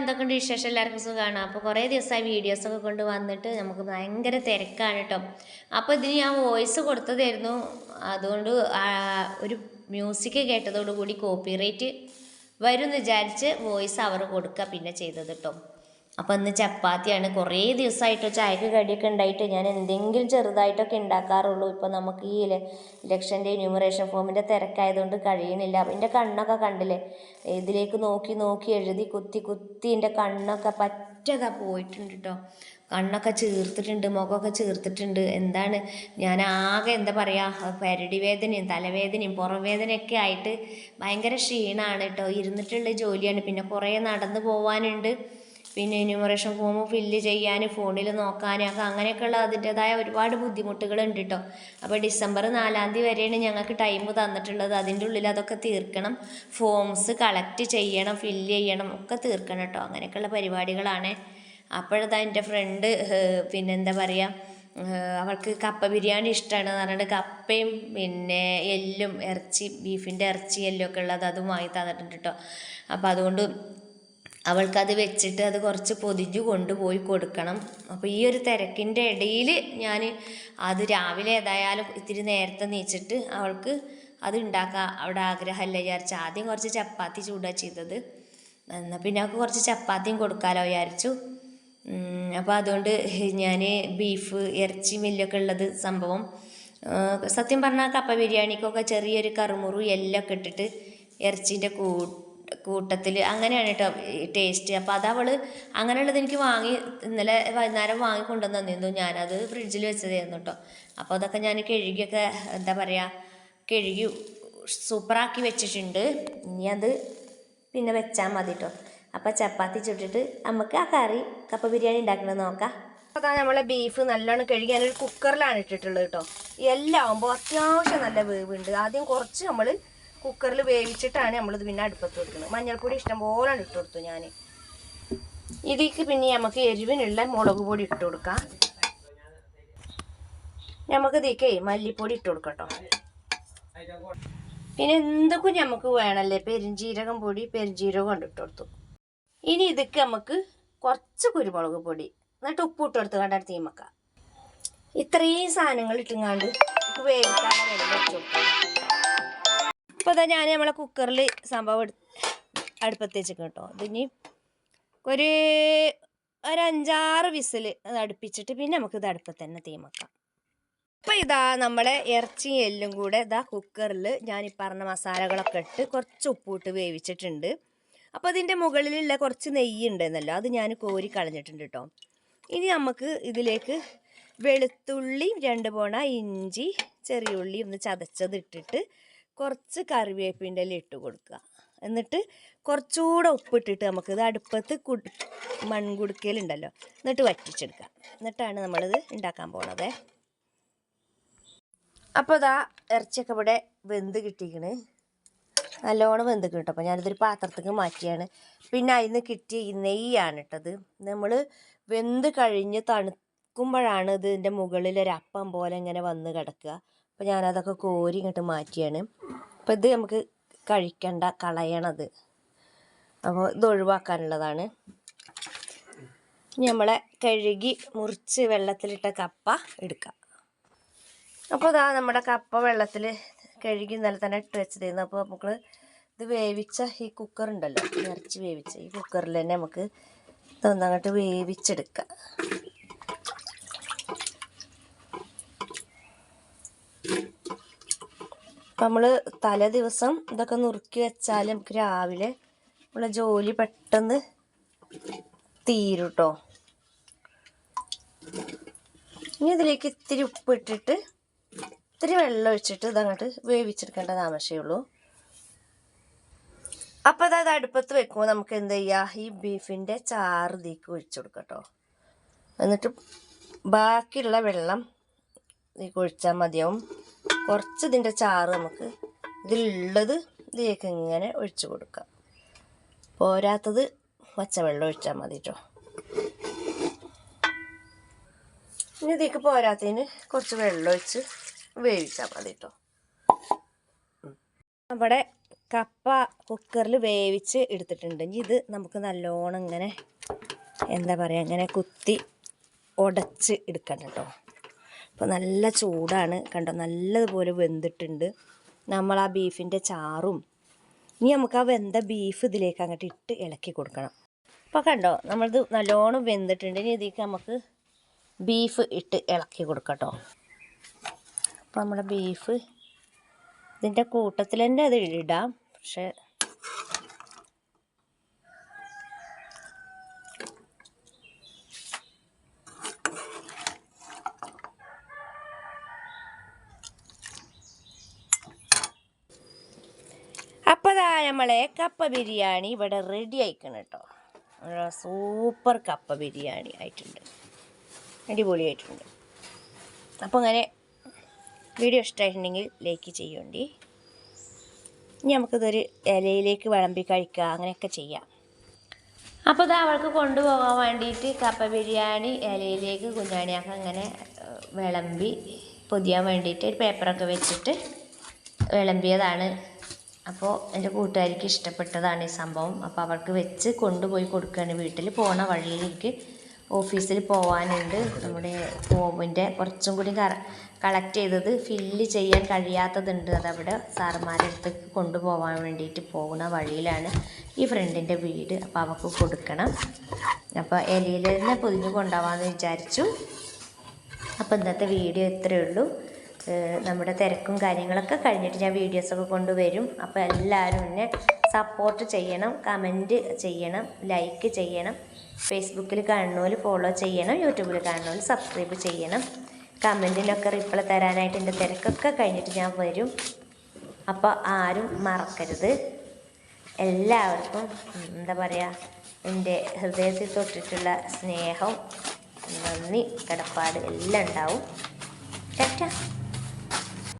എന്തൊക്കെയുണ്ട് വിശേഷം? എല്ലാവർക്കും സുഖമാണ് അപ്പോൾ കുറേ ദിവസമായി വീഡിയോസൊക്കെ കൊണ്ട് വന്നിട്ട് നമുക്ക് ഭയങ്കര തിരക്കാണ് കേട്ടോ അപ്പോൾ ഇതിന് ഞാൻ വോയിസ് കൊടുത്തതായിരുന്നു. അതുകൊണ്ട് ഒരു മ്യൂസിക് കേട്ടതോടുകൂടി കോപ്പിറൈറ്റ് വരും എന്ന് വിചാരിച്ച് വോയിസ് അവർ കൊടുക്കുക പിന്നെ ചെയ്തത് കേട്ടോ അപ്പോൾ ഇന്ന് ചപ്പാത്തിയാണ്. കുറേ ദിവസമായിട്ട് ചായക്ക് കടിയൊക്കെ ഉണ്ടായിട്ട് ഞാൻ എന്തെങ്കിലും ചെറുതായിട്ടൊക്കെ ഉണ്ടാക്കാറുള്ളൂ. ഇപ്പോൾ നമുക്ക് ഈ ഇല ഇലക്ഷന്റെ ന്യൂമറേഷൻ ഫോമിന്റെ തിരക്കായതുകൊണ്ട് കഴിയണില്ല. അപ്പം എന്റെ കണ്ണൊക്കെ കണ്ടില്ലേ? ഇതിലേക്ക് നോക്കി നോക്കി എഴുതി കുത്തി കുത്തി എന്റെ കണ്ണൊക്കെ പറ്റതാ പോയിട്ടുണ്ട് കേട്ടോ കണ്ണൊക്കെ ചീർത്തിട്ടുണ്ട് മുഖമൊക്കെ ചീർത്തിട്ടുണ്ട്. എന്താണ്? ഞാൻ ആകെ എന്താ പറയുക പരടി വേദനയും തലവേദനയും പുറംവേദനയൊക്കെ ആയിട്ട് ഭയങ്കര ക്ഷീണമാണ് കേട്ടോ ഇരുന്നിട്ടുള്ള ജോലിയാണ്. പിന്നെ കുറേ നടന്നു പോവാനുണ്ട്. പിന്നെ എന്യൂമറേഷൻ ഫോം ഫില്ല് ചെയ്യാൻ ഫോണിൽ നോക്കാനൊക്കെ അങ്ങനെയൊക്കെയുള്ള അതിന്റെതായ ഒരുപാട് ബുദ്ധിമുട്ടുകളുണ്ട് കേട്ടോ അപ്പോൾ ഡിസംബർ നാലാം തീയതി വരെയാണ് ഞങ്ങൾക്ക് ടൈം തന്നിട്ടുള്ളത്. അതിന്റെ ഉള്ളിൽ അതൊക്കെ തീർക്കണം. ഫോംസ് കളക്ട് ചെയ്യണം ഫില്ല് ചെയ്യണം ഒക്കെ തീർക്കണം കേട്ടോ അങ്ങനെയൊക്കെയുള്ള പരിപാടികളാണ്. അപ്പോഴതാ എന്റെ ഫ്രണ്ട് പിന്നെന്താ പറയുക അവൾക്ക് കപ്പ ബിരിയാണി ഇഷ്ടമാണ് എന്ന് പറഞ്ഞിട്ട് കപ്പയും പിന്നെ എല്ലും ഇറച്ചി ബീഫിന്റെ ഇറച്ചി എല്ലും ഒക്കെ ഉള്ളത് അതും വാങ്ങി തന്നിട്ടുണ്ട് കേട്ടോ അപ്പോൾ അതുകൊണ്ട് അവൾക്കത് വെച്ചിട്ട് അത് കുറച്ച് പൊതിഞ്ഞു കൊണ്ടുപോയി കൊടുക്കണം. അപ്പോൾ ഈ ഒരു തിരക്കിന്റെ ഇടയിൽ ഞാൻ അത് രാവിലെ ഏതായാലും ഇത്തിരി നേരത്തെ നീച്ചിട്ട് അവൾക്ക് അത് ഉണ്ടാക്കാൻ അവിടെ ആഗ്രഹമല്ല വിചാരിച്ചു ആദ്യം കുറച്ച് ചപ്പാത്തി ചൂടാ ചെയ്തത്. എന്നാൽ പിന്നെ അവൾക്ക് കുറച്ച് ചപ്പാത്തിയും കൊടുക്കാമല്ലോ വിചാരിച്ചു. അപ്പോൾ അതുകൊണ്ട് ഞാൻ ബീഫ് ഇറച്ചി മില്ലൊക്കെ ഉള്ളത് സംഭവം സത്യം പറഞ്ഞാൽ കപ്പ ബിരിയാണിക്കൊക്കെ ചെറിയൊരു കറുമുറു എല്ലൊക്കെ ഇട്ടിട്ട് ഇറച്ചീന്റെ കൂ കൂട്ടത്തിൽ അങ്ങനെയാണ് കേട്ടോ ടേസ്റ്റ് അപ്പോൾ അതവൾ അങ്ങനെയുള്ളത് എനിക്ക് വാങ്ങി ഇന്നലെ വൈകുന്നേരം വാങ്ങി കൊണ്ടുവന്ന് തന്നിരുന്നു. ഞാനത് ഫ്രിഡ്ജിൽ വെച്ചതായിരുന്നു കേട്ടോ അപ്പോൾ അതൊക്കെ ഞാൻ കഴുകിയൊക്കെ എന്താ പറയുക കഴുകി സൂപ്പറാക്കി വെച്ചിട്ടുണ്ട്. ഇനി അത് പിന്നെ വെച്ചാൽ മതി കേട്ടോ അപ്പോൾ ചപ്പാത്തി ചുട്ടിട്ട് നമുക്ക് ആ കറി കപ്പ ബിരിയാണി ഉണ്ടാക്കുന്നത് നോക്കാം. അപ്പോൾ അതാ നമ്മളെ ബീഫ് നല്ലോണം കഴുകി ഞാനൊരു കുക്കറിലാണ് ഇട്ടിട്ടുള്ളത് കേട്ടോ എല്ലാം ആകുമ്പോൾ അത്യാവശ്യം നല്ല വേവുണ്ട്. ആദ്യം കുറച്ച് നമ്മൾ കുക്കറിൽ വേവിച്ചിട്ടാണ് നമ്മളിത് പിന്നെ അടുപ്പത്ത് വെക്കുന്നത് മഞ്ഞൾപ്പൊടി ഇഷ്ടംപോലെ ഇട്ട് കൊടുത്തു ഞാൻ ഇതിലേക്ക് പിന്നെ നമുക്ക് എരിവിനുള്ള മുളക് പൊടി ഇട്ട് കൊടുക്കാം. നമുക്ക് ഇതിക്കേ മല്ലിപ്പൊടി ഇട്ട് കൊടുക്കട്ടോ പിന്നെ എന്തൊക്കെ നമുക്ക് വേണമല്ലേ പെരിഞ്ജീരകം പൊടി പെരിഞ്ജീരകം കൊണ്ട് ഇട്ട് കൊടുത്തു. ഇനി ഇതൊക്കെ നമുക്ക് കുറച്ച് കുരുമുളക് പൊടി. എന്നിട്ട് ഉപ്പ് ഇട്ട് കൊടുത്ത് കണ്ട തീമക്കാം. ഇത്രയും സാധനങ്ങൾ ഇട്ടുങ്ങാണ്ട് വേവിക്കാൻ വെള്ളം വെച്ച് കൊടുക്കാം. ഇപ്പോൾ ഇതാ ഞാൻ നമ്മളെ കുക്കറിൽ സംഭവം അടുപ്പത്ത് വെച്ചിരിക്കും കേട്ടോ ഇതിനി ഒരു ഒരു അഞ്ചാറ് വിസിൽ അത് അടുപ്പിച്ചിട്ട് പിന്നെ നമുക്ക് ഇത് അടുപ്പത്ത് തന്നെ തീമക്കാം അപ്പോൾ ഇതാ നമ്മളെ ഇറച്ചി എല്ലും കൂടെ ഇതാ കുക്കറിൽ ഞാൻ ഈ പറഞ്ഞ മസാലകളൊക്കെ ഇട്ട് കുറച്ച് ഉപ്പിട്ട് വേവിച്ചിട്ടുണ്ട്. അപ്പോൾ അതിന്റെ മുകളിലുള്ള കുറച്ച് നെയ്യ് ഉണ്ടെന്നല്ലോ അത് ഞാൻ കോരി കളഞ്ഞിട്ടുണ്ട് കേട്ടോ ഇനി നമുക്ക് ഇതിലേക്ക് വെളുത്തുള്ളി രണ്ട് പോണ ഇഞ്ചി ചെറിയ ഉള്ളി ഒന്ന് ചതച്ചത് ഇട്ടിട്ട് കുറച്ച് കറിവേപ്പിന്റെ ഇല ഇട്ട് കൊടുക്കുക. എന്നിട്ട് കുറച്ചുകൂടെ ഉപ്പിട്ടിട്ട് നമുക്കിത് അടുപ്പത്ത് കുട് മൺകുടുക്കയിലുണ്ടല്ലോ എന്നിട്ട് വറ്റിച്ചെടുക്കുക. എന്നിട്ടാണ് നമ്മളിത് ഉണ്ടാക്കാൻ പോണത്. അപ്പോൾ ഇതാ ഇറച്ചിയൊക്കെ ഇവിടെ വെന്ത് കിട്ടിക്കണ് നല്ലോണം വെന്ത് കിട്ടും. അപ്പോൾ ഞാനിതൊരു പാത്രത്തേക്ക് മാറ്റിയാണ്. പിന്നെ അതിൽ നിന്ന് കിട്ടിയ നെയ്യാണ് ഇട്ടത് നമ്മൾ വെന്ത് കഴിഞ്ഞ് തണുക്കുമ്പോഴാണ് ഇതിന്റെ മുകളിൽ ഒരു അപ്പം പോലെ ഇങ്ങനെ വന്ന് കിടക്കുക. അപ്പോൾ ഞാനതൊക്കെ കോരി ഇങ്ങോട്ട് മാറ്റിയാണ്. അപ്പോൾ ഇത് നമുക്ക് കഴിക്കണ്ട കളയണത്. അപ്പോൾ ഇത് ഒഴിവാക്കാനുള്ളതാണ്. നമ്മളെ കഴുകി മുറിച്ച് വെള്ളത്തിലിട്ട കപ്പ എടുക്കാം. അപ്പോൾ ഇതാ നമ്മുടെ കപ്പ വെള്ളത്തിൽ കഴുകി ഇന്നലെ തന്നെ ഇട്ട് വെച്ചതായിരുന്നു. അപ്പോൾ നമുക്ക് ഇത് വേവിച്ച ഈ കുക്കർ ഉണ്ടല്ലോ ഇറച്ചി വേവിച്ച ഈ കുക്കറിൽ തന്നെ നമുക്ക് ഇതൊന്നങ്ങോട്ട് വേവിച്ചെടുക്കാം. നമ്മൾ തലേ ദിവസം ഇതൊക്കെ നുറുക്കി വെച്ചാൽ നമുക്ക് രാവിലെ നമ്മളെ ജോലി പെട്ടെന്ന് തീരും കേട്ടോ ഇനി ഇതിലേക്ക് ഇത്തിരി ഉപ്പ് ഇട്ടിട്ട് ഇത്തിരി വെള്ളം ഒഴിച്ചിട്ട് ഇതങ്ങോട്ട് വേവിച്ചെടുക്കേണ്ട ഉള്ളൂ. അപ്പം അതായത് അടുപ്പത്ത് വെക്കുമ്പോൾ നമുക്ക് എന്ത് ചെയ്യുക ഈ ബീഫിന്റെ ചാറ് ഇതിലേക്ക് ഒഴിച്ചു കൊടുക്കാം കേട്ടോ എന്നിട്ട് ബാക്കിയുള്ള വെള്ളം ഇതിലേക്ക് ഒഴിച്ചാൽ മതിയാവും. കുറച്ച് ഇതിന്റെ ചാറ് നമുക്ക് ഇതിലുള്ളത് ഇതിലേക്ക് ഇങ്ങനെ ഒഴിച്ചു കൊടുക്കാം. പോരാത്തത് പച്ചവെള്ളം ഒഴിച്ചാൽ മതി കേട്ടോ ഇനി ഇതിലേക്ക് പോരാത്തതിന് കുറച്ച് വെള്ളം ഒഴിച്ച് വേവിച്ചാൽ മതി കേട്ടോ നമ്മുടെ കപ്പ കുക്കറിൽ വേവിച്ച് എടുത്തിട്ടുണ്ട്. ഇനി ഇത് നമുക്ക് നല്ലോണം ഇങ്ങനെ എന്താ പറയുക ഇങ്ങനെ കുത്തി ഉടച്ച് എടുക്കണം കേട്ടോ അപ്പോൾ നല്ല ചൂടാണ്. കണ്ടോ? നല്ലതുപോലെ വെന്തിട്ടുണ്ട്. നമ്മൾ ആ ബീഫിന്റെ ചാറും ഇനി നമുക്ക് ആ വെന്ത ബീഫ് ഇതിലേക്ക് അങ്ങോട്ട് ഇട്ട് ഇളക്കി കൊടുക്കണം. അപ്പോൾ കണ്ടോ? നമ്മളിത് നല്ലോണം വെന്തിട്ടുണ്ട്. ഇനി ഇതിലേക്ക് നമുക്ക് ബീഫ് ഇട്ട് ഇളക്കി കൊടുക്കട്ടോ. അപ്പോൾ നമ്മുടെ ബീഫ് ഇതിന്റെ കൂട്ടത്തിൽ തന്നെ അത് ഇടാം. പക്ഷെ അപ്പോൾ ദാ നമ്മളെ കപ്പ ബിരിയാണി ഇവിടെ റെഡി ആയിക്കണം കേട്ടോ നല്ല സൂപ്പർ കപ്പ ബിരിയാണി ആയിട്ടുണ്ട്. അടിപൊളി ആയിട്ടുണ്ട് അപ്പോൾ അങ്ങനെ വീഡിയോ ഇഷ്ടമായിട്ടുണ്ടെങ്കിൽ ലൈക്ക് ചെയ്യണ്ടി. ഇനി നമുക്കിതൊരു ഇലയിലേക്ക് വിളമ്പി കഴിക്കുക അങ്ങനെയൊക്കെ ചെയ്യാം. അപ്പോൾ ഇത് അവൾക്ക് കൊണ്ടുപോകാൻ വേണ്ടിയിട്ട് കപ്പ ബിരിയാണി ഇലയിലേക്ക് കുഞ്ഞാണിയൊക്കെ അങ്ങനെ വിളമ്പി പൊതിയാൻ വേണ്ടിയിട്ട് ഒരു പേപ്പറൊക്കെ വെച്ചിട്ട് വിളമ്പിയതാണ്. അപ്പോൾ എന്റെ കൂട്ടുകാരിക്ക് ഇഷ്ടപ്പെട്ടതാണ് ഈ സംഭവം. അപ്പോൾ അവർക്ക് വെച്ച് കൊണ്ടുപോയി കൊടുക്കുകയാണ് വീട്ടിൽ. പോണ വഴിയിലേക്ക് ഓഫീസിൽ പോകാനുണ്ട് നമ്മുടെ ഫോമിന്റെ കുറച്ചും കൂടി കളക്ട് ചെയ്തത് ഫില്ല് ചെയ്യാൻ കഴിയാത്തതുണ്ട്. അതവിടെ സാറുമാരുടെ അടുത്തേക്ക് കൊണ്ടുപോകാൻ വേണ്ടിയിട്ട് പോകുന്ന വഴിയിലാണ് ഈ ഫ്രണ്ടിന്റെ വീട്. അപ്പോൾ അവൾക്ക് കൊടുക്കണം. അപ്പോൾ ഇലയിൽ തന്നെ പൊതിഞ്ഞ് കൊണ്ടുപോകാമെന്ന് വിചാരിച്ചു. അപ്പോൾ ഇന്നത്തെ വീഡിയോ ഇത്രയേ ഉള്ളൂ. നമ്മുടെ തിരക്കും കാര്യങ്ങളൊക്കെ കഴിഞ്ഞിട്ട് ഞാൻ വീഡിയോസൊക്കെ കൊണ്ടുവരും. അപ്പോൾ എല്ലാവരും എന്നെ സപ്പോർട്ട് ചെയ്യണം കമന്റ് ചെയ്യണം ലൈക്ക് ചെയ്യണം. ഫേസ്ബുക്കിൽ കാണുന്നവർ ഫോളോ ചെയ്യണം യൂട്യൂബിൽ കാണുന്നവർ സബ്സ്ക്രൈബ് ചെയ്യണം. കമന്റിനൊക്കെ റിപ്ലൈ തരാനായിട്ട് എന്റെ തിരക്കൊക്കെ കഴിഞ്ഞിട്ട് ഞാൻ വരും. അപ്പോൾ ആരും മറക്കരുത്. എല്ലാവർക്കും എന്താ പറയുക എന്റെ ഹൃദയത്തിൽ തൊട്ടിട്ടുള്ള സ്നേഹം നന്ദി കടപ്പാട് എല്ലാം ഉണ്ടാവും. ടാറ്റ